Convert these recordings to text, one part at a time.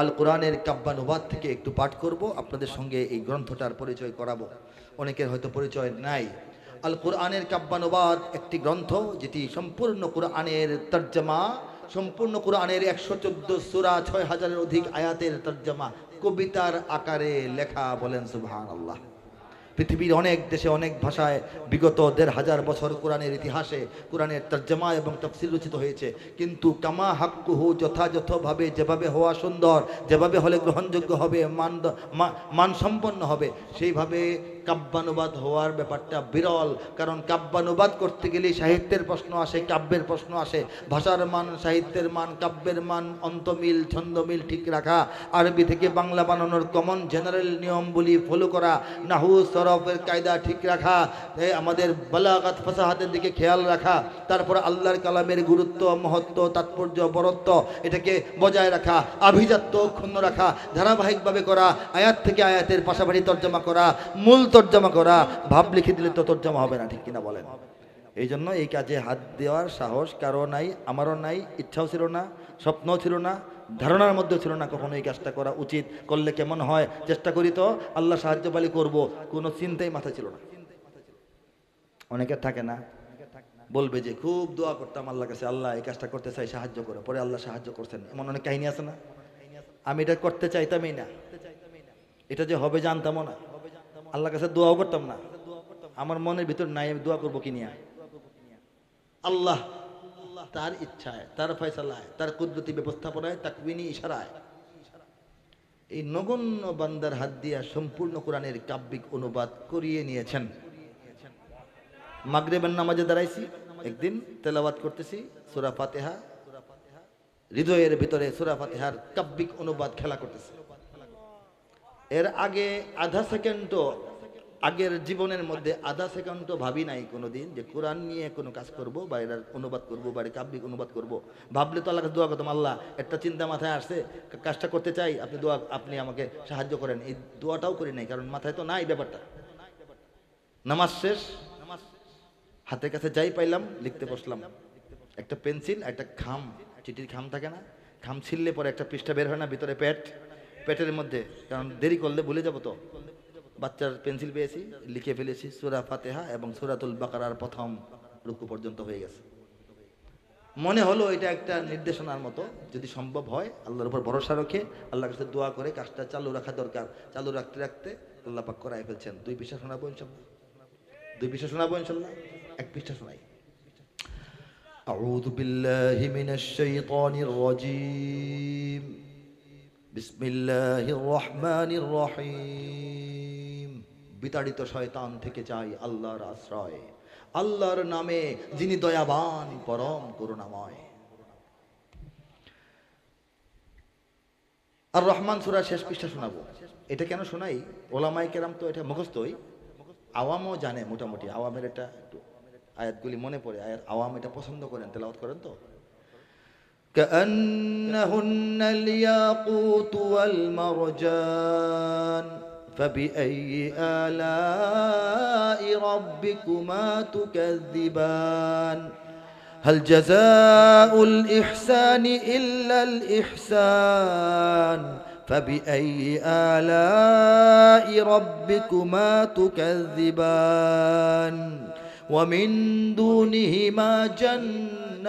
আল কোরআনের কাব্যানুবাদ থেকে একটু পাঠ করব, আপনাদের সঙ্গে এই গ্রন্থটার পরিচয় করাবো। অনেকের হয়তো পরিচয় নাই। আল কোরআনের কাব্যানুবাদ একটি গ্রন্থ যেটি সম্পূর্ণ কোরআনের তর্জমা, সম্পূর্ণ কোরআনের একশো চোদ্দ সুরা, ছয় হাজারের অধিক আয়াতের তর্জমা, কবিতার আকারে লেখা বলেন সুবহান আল্লাহ পৃথিবীর অনেক দেশে অনেক ভাষায় বিগত দেড় হাজার বছর কোরআনের ইতিহাসে কোরআনের তর্জমা এবং তফসিল রচিত হয়েছে। কিন্তু কামা হাক্কুহু যথাযথভাবে যেভাবে হওয়া সুন্দর, যেভাবে হলে গ্রহণযোগ্য হবে, মান মানসম্পন্ন হবে, সেইভাবে কাব্যানুবাদ হওয়ার ব্যাপারটা বিরল। কারণ কাব্যানুবাদ করতে গেলে সাহিত্যের প্রশ্ন আসে, কাব্যের প্রশ্ন আসে। ভাষার মান, সাহিত্যের মান, কাব্যের মান, অন্তমিল, ছন্দমিল ঠিক রাখা। আরবি থেকে বাংলা বানানোর কমন জেনারেল নিয়ম নিয়মগুলি ফলো করা। নাহু, সরফের কায়দা ঠিক রাখা। আমাদের বালাগাত ফাসাহাতের দিকে খেয়াল রাখা। তারপর আল্লাহর কালামের গুরুত্ব, মহত্ব, তাৎপর্য, বরত্ব এটাকে বজায় রাখা। আভিজাত্য ক্ষুণ্ণ রাখা। ধারাবাহিকভাবে করা। আয়াত থেকে আয়াতের পাশাপাশি তর্জমা করা। মূল তর্জমা করা, ভাব লিখে দিলে তো তর্জমা হবে না, ঠিক কিনা বলেন? এই জন্য এই কাজে হাত দেওয়ার সাহস কারও নাই, আমারও নাই, ইচ্ছাও ছিল না, স্বপ্নও ছিল না, ধারণার মধ্যেও ছিল না কখনো এই কাজটা করা উচিত। করলে কেমন হয়? চেষ্টা করি তো আল্লাহ সাহায্য পালি করব, কোনো চিন্তাই মাথা ছিল না। অনেকের থাকে না, বলবে যে খুব দোয়া করতাম আল্লাহ কাছে, আল্লাহ এই কাজটা করতে চাই, সাহায্য করে, পরে আল্লাহ সাহায্য করছেন। এমন অনেক কাহিনী আছে না? আমি এটা করতে চাইতামই না। এটা যে হবে জানতামও না। আল্লাহর কাছে দোয়াও করতাম না। আমার মনের ভিতর নাই, আমি দোয়া করব কি নিয়ে? আল্লাহ তার ইচ্ছায়, তার ফয়সালায়, তার কুদরতি ব্যবস্থাপনায় তাকবিনী ইশারায় এই নগণ্য বান্দার হাত দিয়া সম্পূর্ণ কোরআনের কাব্যিক অনুবাদ করিয়ে নিয়েছেন। মাগরেবের নামাজে দাঁড়াইছি, একদিন তেলাওয়াত করতেছি, সুরা ফাতেহা। হৃদয়ের ভিতরে সুরা ফাতেহার কাব্যিক অনুবাদ খেলা করতেছে। এর আগে আধা সেকেন্ড তো আগের জীবনের মধ্যে আধা সেকেন্ড তো ভাবি নাই কোনোদিন যে কোরআন নিয়ে কোনো কাজ করব বা এর অনুবাদ করব বা কাব্যিক অনুবাদ করব। ভাবলে তো আল্লাহ দোয়া করতাম, আল্লাহ, একটা চিন্তা মাথায় আসছে কাজটা করতে চাই, আপনি দোয়া, আপনি আমাকে সাহায্য করেন। এই দোয়াটাও করি নাই, কারণ মাথায় তো নাই ব্যাপারটা। নামাজ শেষ, হাতের কাছে যাই পাইলাম, লিখতে বসলাম। একটা পেন্সিল, একটা খাম, চিঠির খাম থাকে না, খাম ছিললে পরে একটা পৃষ্ঠা বের হয় না, ভিতরে পেট। পেটের মধ্যে কারণ দেরি করলে ভুলে যাবো তো বাচ্চার পেন্সিল পেয়েছি লিখে ফেলেছি সুরা ফাতেহা এবং সুরাতুল বাকারার প্রথম রুকু পর্যন্ত হয়ে গেছে মনে হলো এটা একটা নির্দেশনার মতো যদি সম্ভব হয় আল্লাহর উপর ভরসা রেখে আল্লাহর কাছে দোয়া করে কাজটা চালু রাখা দরকার চালু রাখতে রাখতে আল্লাহ পাক করাই ফেলছেন দুই পৃষ্ঠা শোনাবো ইনশাল্লাহ দুই পৃষ্ঠা শোনাবো ইনশাল্লাহ এক পৃষ্ঠা শোনাই أعوذ بالله من الشيطان الرجيم بسم الله الرحمن الرحيم বিতাড়িত শয়তান থেকে চাই আল্লাহর আশ্রয় আল্লাহর নামে যিনি দয়াবান পরম করুণাময় আর রহমান সুরা শেষ পৃষ্ঠা শোনাবো এটা কেন শোনাই ওলামাই কেরাম তো এটা মুখস্থই আওয়ামও জানে মোটামুটি আওয়ামের এটা একটু আয়াতগুলি মনে পড়ে আয়াত আওয়াম এটা পছন্দ করেন তেলাওয়াত করেন তো كأنهن الياقوت والمرجان فبأي آلاء ربكما تكذبان؟ هل جزاء الإحسان إلا الإحسان؟ فبأي آلاء ربكما تكذبان؟ ومن دونهما جنتان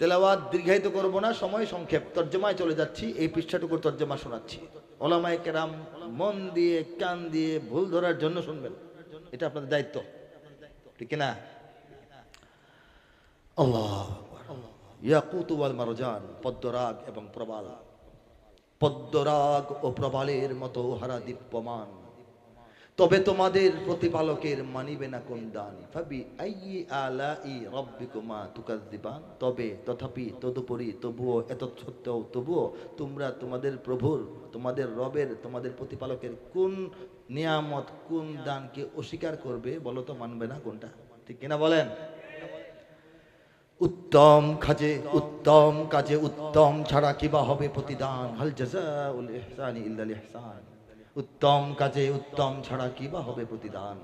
তেলাওয়াত দীর্ঘায়িত করব না, সময় সংক্ষেপ। তর্জমায় চলে যাচ্ছি, এই পৃষ্ঠাটুকুর তর্জমা শোনাচ্ছি। ওলামায় কেরাম মন দিয়ে, কান দিয়ে ভুল ধরার জন্য শুনবেন। এটা আপনাদের দায়িত্ব। ঠিক না আল্লাহ ইয়াকুত ওয়াল মারজান পদ্মরাগ এবং প্রবাল। পদ্মরাগ ও প্রবালের মতো হারা দীপ্যমান। তবে তোমাদের প্রতিপালকের মানিবে না কোন দান। রব্বিকুমা তুকাজ্জিবান তবে তথাপি তদুপরি তবুও এত সত্ত্বেও তবুও তোমরা তোমাদের প্রভুর, তোমাদের রবের, তোমাদের প্রতিপালকের কোন নিয়ামত, কোন দানকে অস্বীকার করবে বলো তো মানবে না কোনটা? ঠিক কিনা বলেন? উত্তম কাজে উত্তম কাজে উত্তম ছাড়া কিবা হবে প্রতিদান? হাল জাযাউল ইহসানি ইল্লাল ইহসান। উত্তম কাজে উত্তম ছাড়া কি বা হবে প্রতিদান?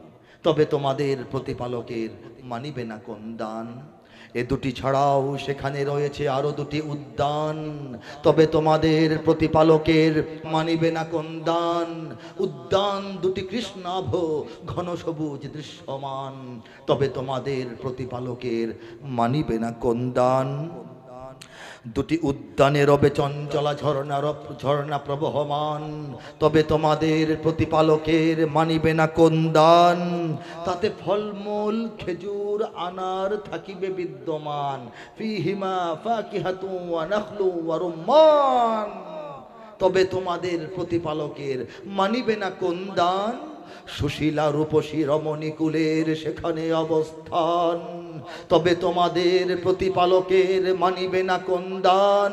তবে তোমাদের প্রতিপালকের মানিবে না কোন দান? এ দুটি ছাড়াও সেখানে রয়েছে আরও দুটি উদ্যান। তবে তোমাদের প্রতিপালকের মানিবে না কোন দান? উদ্যান দুটি কৃষ্ণাভ, ঘন সবুজ দৃশ্যমান। তবে তোমাদের প্রতিপালকের মানিবে না কোন দান? দুটি উদ্যানে রবে চঞ্চলা ঝর্ণা ঝর্ণা প্রবহমান। তবে তোমাদের প্রতিপালকের মানিবে না কোন দান। তাতে ফলমূল, খেজুর, আনার থাকিবে বিদ্যমান। ফিহিমা ফাকিহাতু ওয়া নাখলু ওয়া তবে তোমাদের প্রতিপালকের মানিবে না কোন দান। সুশীলা রূপসী রমণীকুলের সেখানে অবস্থান। তবে তোমাদের প্রতিপালকের মানিবে না কোন দান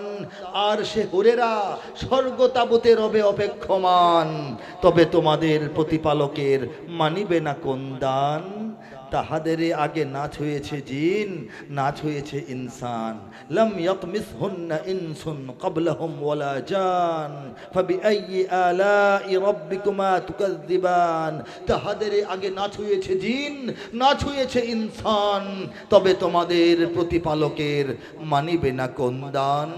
আর সে হুরেরা স্বর্গ তাবুতে রবে অপেক্ষমান। তবে তোমাদের প্রতিপালকের মানিবে না কোন দান তাহাদের আগে নাচ হয়েছে জিন, নাচ হয়েছে ইনসান। লম ইয়াতমিসহুন্না ইনসুন ক্বাবলাহুম ওয়ালা জান। ফাবিআইয়ি আলাই রাব্বিকুমা তুকাজ্জিবান তাহাদের আগে নাচ হয়েছে জিন, নাচ হয়েছে ইনসান। তবে তোমাদের প্রতিপালকের মানিবে না কোন দান?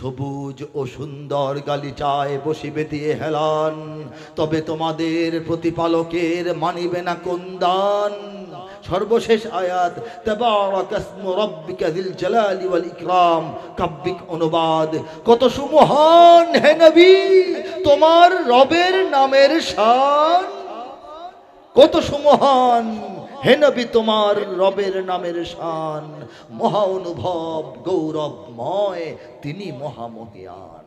সবুজ ও সুন্দর গালিচায় বসিবে দিয়ে হেলান। তবে তোমাদের প্রতিপালকের মানিবে না কোন দান। সর্বশেষ আয়াত ইকরাম। কাব্যিক অনুবাদ, কত সুমহান হে তোমার রবের নামের শান। কত সুমহান। হে নবী, তোমার রবের নামের শান, মহা অনুভব, গৌরবময়, তিনি মহামহিয়ান।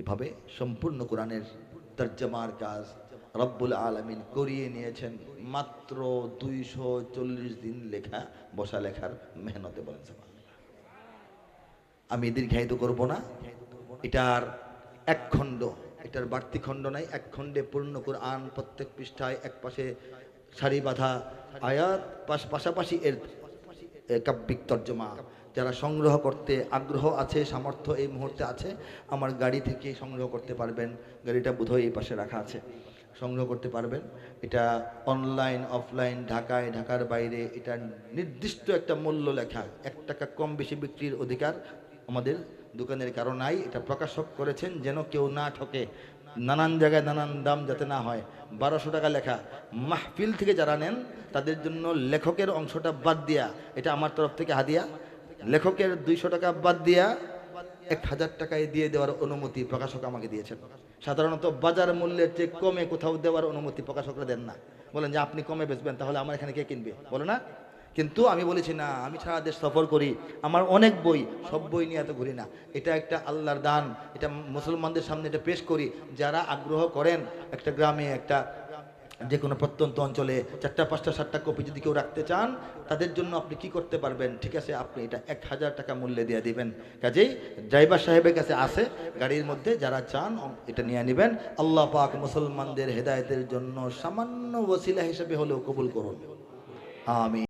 এভাবে সম্পূর্ণ কোরআনের তর্জমার কাজ রব্বুল আলমিন করিয়ে নিয়েছেন। মাত্র দুইশো চল্লিশ দিন লেখা, বসা লেখার মেহনতে বলেন আমি দীর্ঘায়িত করব না। এটার এক খণ্ড এটার বাড়তি খণ্ড নাই। এক খণ্ডে পূর্ণ কোরআন প্রত্যেক পৃষ্ঠায় এক পাশে সারি বাঁধা আয়াত পাশ- পাশাপাশি এর কাব্যিক তর্জমা। যারা সংগ্রহ করতে আগ্রহ আছে, সামর্থ্য এই মুহূর্তে আছে, আমার গাড়ি থেকে সংগ্রহ করতে পারবেন। গাড়িটা বোধহয় এই পাশে রাখা আছে। সংগ্রহ করতে পারবেন। এটা অনলাইন অফলাইন ঢাকায়, ঢাকার বাইরে, এটা নির্দিষ্ট একটা মূল্য লেখা। এক টাকা কম বেশি বিক্রির অধিকার আমাদের দোকানের কারও নাই। এটা প্রকাশক করেছেন, যেন কেউ না ঠকে। নানান জায়গায় নানান দাম যাতে না হয়। বারোশো টাকা লেখা। মাহফিল থেকে যারা নেন, তাদের জন্য লেখকের অংশটা বাদ দিয়া, এটা আমার তরফ থেকে হাদিয়া। লেখকের দুইশো টাকা বাদ দিয়া, এক হাজার টাকায় দিয়ে দেওয়ার অনুমতি প্রকাশক আমাকে দিয়েছেন। সাধারণত বাজার মূল্যের চেয়ে কমে কোথাও দেওয়ার অনুমতি প্রকাশকরা দেন না। বলেন যে, আপনি কমে বেচবেন, তাহলে আমার এখানে কে কিনবে? বলো না? কিন্তু আমি বলেছি, না, আমি সারা দেশ সফর করি, আমার অনেক বই, সব বই নিয়ে এত ঘুরি না। এটা একটা আল্লাহর দান, এটা মুসলমানদের সামনে এটা পেশ করি। যারা আগ্রহ করেন একটা গ্রামে, একটা যে কোনো প্রত্যন্ত অঞ্চলে, চারটা, পাঁচটা, সাতটা কপি যদি কেউ রাখতে চান, তাদের জন্য আপনি কি করতে পারবেন? ঠিক আছে, আপনি এটা এক হাজার টাকা মূল্যে দিয়ে দিবেন। কাজেই ড্রাইভার সাহেবের কাছে আছে গাড়ির মধ্যে যারা চান, এটা নিয়ে নেবেন। আল্লাহ পাক মুসলমানদের হেদায়েতের জন্য সামান্য ওসিলা হিসেবে হলেও কবুল করুন। আমি